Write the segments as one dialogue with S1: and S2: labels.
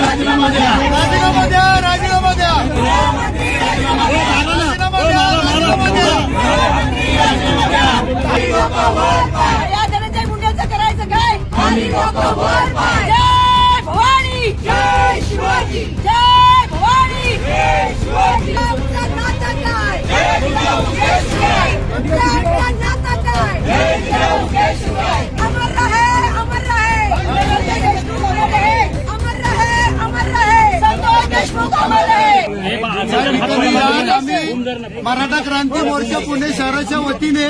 S1: राजीनामा द्या.
S2: राजीनामा द्या राजीनामा द्या. राजीनामा द्या.
S3: करायचं काय?
S2: मराठा क्रांती मोर्चा पुणे शहराच्या वतीने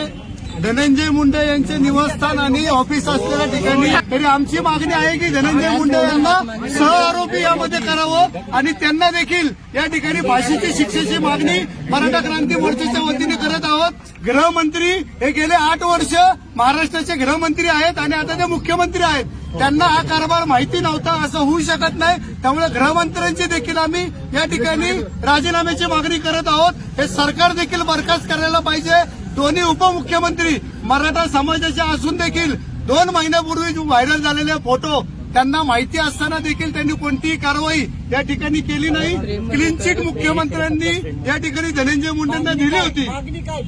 S2: धनंजय मुंडे यांचे निवासस्थान आणि ऑफिस असलेल्या ठिकाणी. तरी आमची मागणी आहे की धनंजय मुंडे यांना सहआरोपी यामध्ये करावं आणि त्यांना देखील या ठिकाणी फाशीची शिक्षेची मागणी मराठा क्रांती मोर्चाच्या वतीने करत आहोत. गृहमंत्री हे गेले आठ वर्ष महाराष्ट्राचे गृहमंत्री आहेत आणि आता ते मुख्यमंत्री आहेत. त्यांना हा कारभार माहिती नव्हता असं होऊ शकत नाही. त्यामुळे गृहमंत्र्यांची देखील आम्ही या ठिकाणी राजीनाम्याची मागणी करत आहोत. हे सरकार देखील बरखास्त करायला पाहिजे. दोन्ही उपमुख्यमंत्री मराठा समाजाचे असून देखील दोन महिन्यापूर्वी व्हायरल झालेले फोटो त्यांना माहिती असताना देखील त्यांनी कोणतीही कारवाई या ठिकाणी केली नाही. क्लीन चिट मुख्यमंत्र्यांनी या ठिकाणी धनंजय मुंडेंना दिली होती.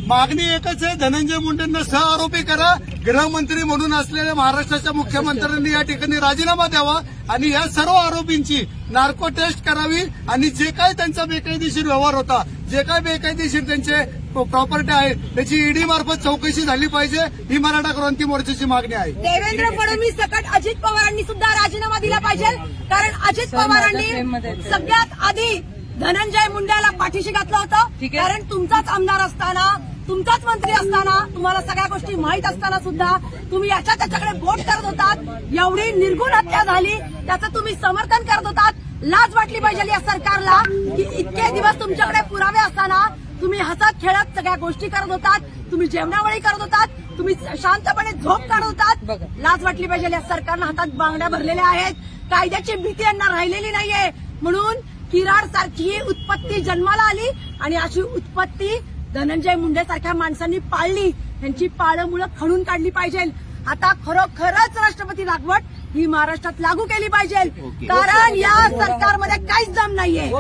S2: मागणी एकच आहे धनंजय मुंडेंना सहआरोपी करा. गृहमंत्री म्हणून असलेल्या महाराष्ट्राच्या मुख्यमंत्र्यांनी या ठिकाणी राजीनामा द्यावा आणि या सर्व आरोपींची नार्को टेस्ट करावी आणि जे काय त्यांचा बेकायदेशीर व्यवहार होता जे काय बेकायदेशीर त्यांचे प्रॉपर्टी आहे त्याची ईडी मार्फत चौकशी झाली पाहिजे ही मराठा क्रांती मोर्चाची मागणी आहे.
S3: देवेंद्र फडणवीस सकट अजित पवारांनी सुद्धा राजीनामा पाहिजे. कारण अजित पवारांनी सगळ्यात आधी धनंजय मुंड्याला पाठीशी घातलं होतं. कारण तुमचाच आमदार असताना तुमचाच मंत्री असताना तुम्हाला सगळ्या गोष्टी माहीत असताना सुद्धा तुम्ही याच्या त्याच्याकडे बोट करत होतात. एवढी निर्गुण हत्या झाली त्याचं तुम्ही समर्थन करत होतात. लाज वाटली पाहिजे या सरकारला की इतके दिवस तुमच्याकडे पुरावे असताना तुम्ही हसत खेळत सगळ्या गोष्टी करत होतात. तुम्ही जेवणावळी करत होतात. तुम्ही शांतपणे झोप काढत होतात. लाज वाटली पाहिजे या सरकारनं हातात बांगड्या भरलेल्या आहेत. कायद्याची भीती यांना राहिलेली नाहीये. म्हणून किराड सारखी उत्पत्ती जन्माला आली आणि अशी उत्पत्ती धनंजय मुंडे सारख्या माणसांनी पाळली. त्यांची पाळं मुळं खणून काढली पाहिजे. आता खरोखरच राष्ट्रपती लागवड ही महाराष्ट्रात लागू केली पाहिजे. कारण या सरकारमध्ये काहीच दम नाहीये.